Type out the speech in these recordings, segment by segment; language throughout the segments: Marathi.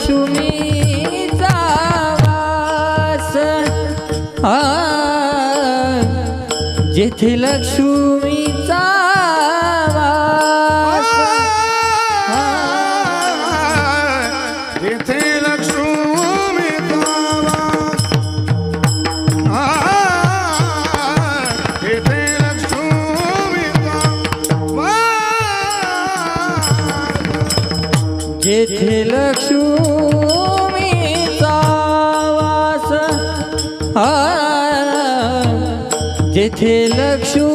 लक्ष्मीचा वास. आ, जेथे लक्ष्मीचा जेथे जेथे लक्ष्मीचा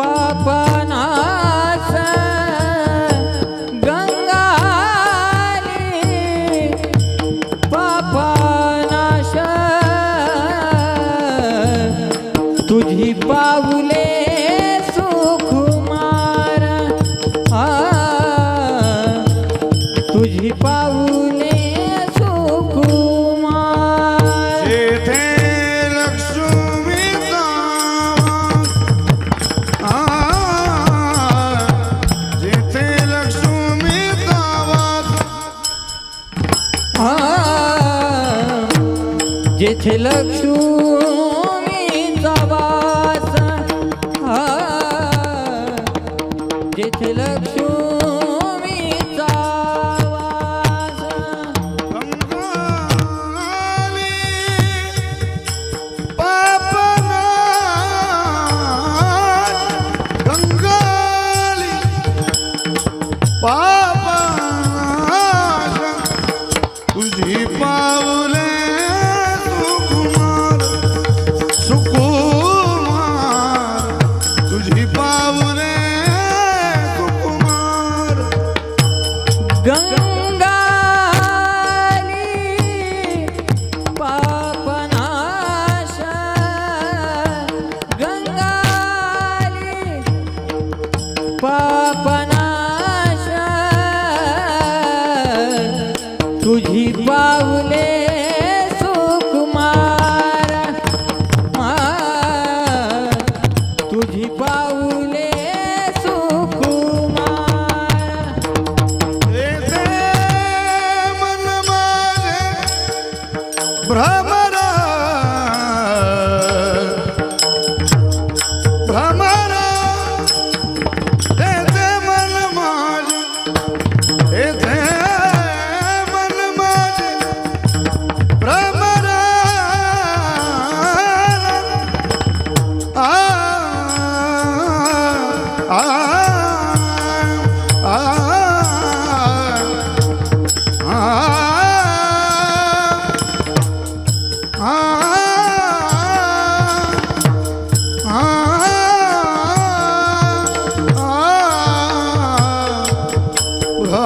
पापनाश गंगाली पापनाश तुझी पाऊले जेथे लक्ष्मीचा वास जेथे लक्ष्मीचा वास गंगाली पा भ्रमर। भ्रमर। येथे मन माझे येथे मन माझे भ्रमर। आ आ आ।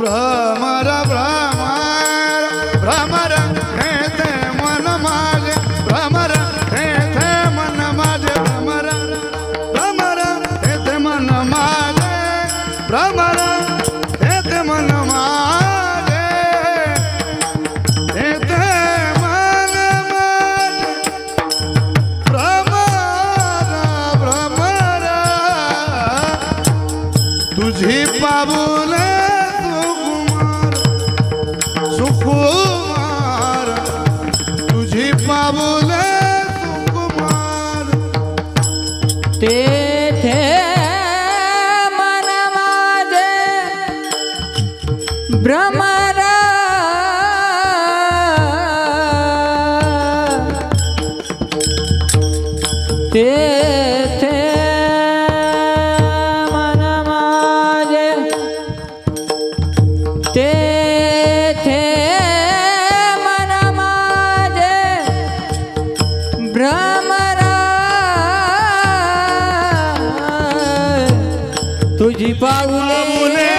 भ्रमर भ्रमर भ्रमर तुझी पाबुले सुकुमार सुकुमार. तुझी पाबुले सुकुमार. तेथे मन माझे भ्रमरा. तेथे तुझी पाऊले